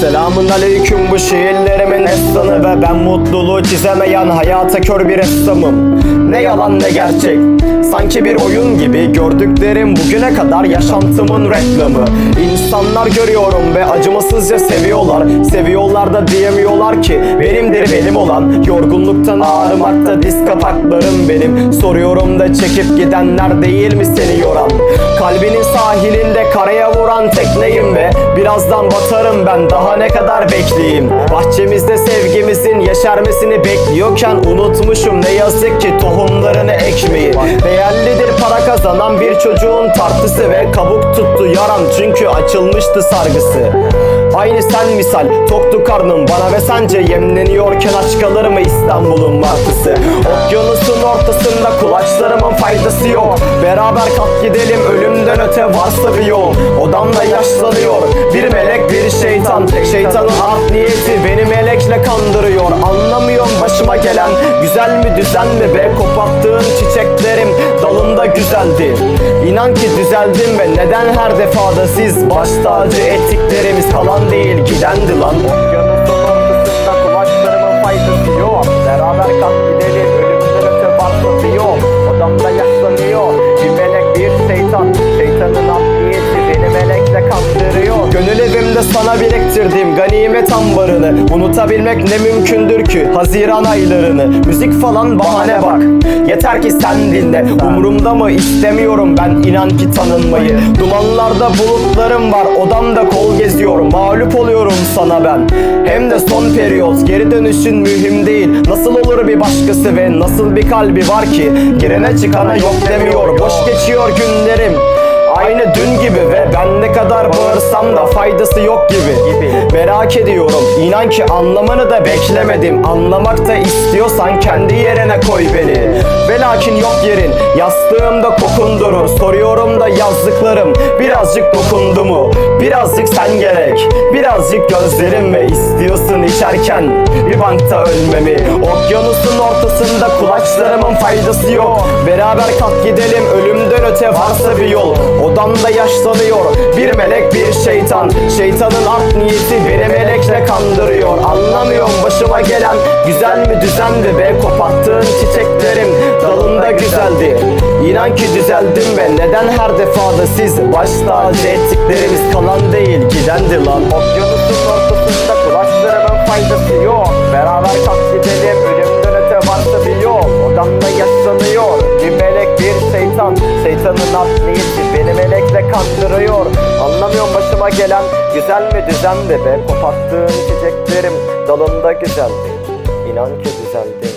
Selamun aleyküm bu şiirlerimin essanı Ve ben mutluluğu çizemeyen hayata kör bir ressamım Ne yalan ne gerçek Sanki bir oyun gibi gördüklerim bugüne kadar yaşantımın reklamı. İnsanlar görüyorum ve acımasızca seviyorlar. Seviyorlar da diyemiyorlar ki benimdir benim olan. Yorgunluktan ağrımakta diz kapaklarım benim. Soruyorum da çekip gidenler değil mi seni yoran Kalbinin sahilinde karaya vuran tekneyim ve Birazdan batarım ben daha ne kadar bekleyeyim? Bahçemizde sevgimizin yeşermesini bekliyorken Unutmuşum ne yazık ki tohumlarını ekmeyi Değerlidir para kazanan bir çocuğun tartısı Ve kabuk tuttu yaram çünkü açılmıştı sargısı. Aynı sen misal toktu karnım bana ve sence yemleniyorken aç kalır mı İstanbul'un martısı? Okyanusun ortasında kulaçlarımın faydası yok Beraber kalk gidelim ölümden öte varsa bir yol. Odamda yaşlanıyor. Bir melek bir şeytan. Şeytanın art niyeti beni melekle kandırıyor. Anlamıyorum başıma gelen. Güzel mi düzen mi? Be Koparttığın çiçeklerim dalında güzeldi. İnan ki düzeldim ve neden her defada siz? Baş tacı ettiklerimiz kalan değil. Gidendi lan Gönül evimde sana biriktirdiğim ganimet ambarını Unutabilmek ne mümkündür ki? Haziran aylarını. Müzik falan bahane bak. Yeter ki sen dinle. Umurumda mı? İstemiyorum ben. İnan ki tanınmayı. Dumanlarda bulutlarım var. Odamda kol geziyorum. Mağlup oluyorum sana ben. Hem de son periyot. Geri dönüşün mühim değil. Nasıl olur bir başkası ve nasıl bir kalbi var ki? Girene çıkana yok demiyor. Boş geçiyor günlerim Aynı dün gibi ve ben ne kadar bağırsam da faydası yok gibi. Merak ediyorum. İnan ki anlamanı da beklemedim. Anlamak da istiyorsan kendi yerine koy beni. Ve lakin yok yerin. Yastığımda kokun durur Soruyorum da yazdıklarım. Birazcık dokundu mu? Birazcık sen gerek. Birazcık gözlerim ve istiyorsun içerken Bir bankta ölmemi. Okyanusun ortasında kulaçlarımın faydası yok. Beraber kalk gidelim. Ölümden öte varsa bir yol Odamda yaşlanıyor bir melek bir şeytan. Şeytanın art niyeti beni melekle kandırıyor. Anlamıyorum başıma gelen. Güzel mi düzendi be? Koparttığın çiçeklerim dalında güzeldi. İnan ki düzeldim ve neden her defada siz? Baş tacı ettiklerimiz kalan değil gidendi lan. Okyanusun ortasında kulaçlarımın faydası yok. Beraber kalk gidelim ölümden öte varsa bir yol. Odamda yaşlanıyor bir melek bir şeytan. Şeytanın art niyeti kandırıyor. Anlamıyorum başıma gelen güzel mi düzendi be Koparttığın çiçeklerim dalında güzeldi İnan ki düzeldi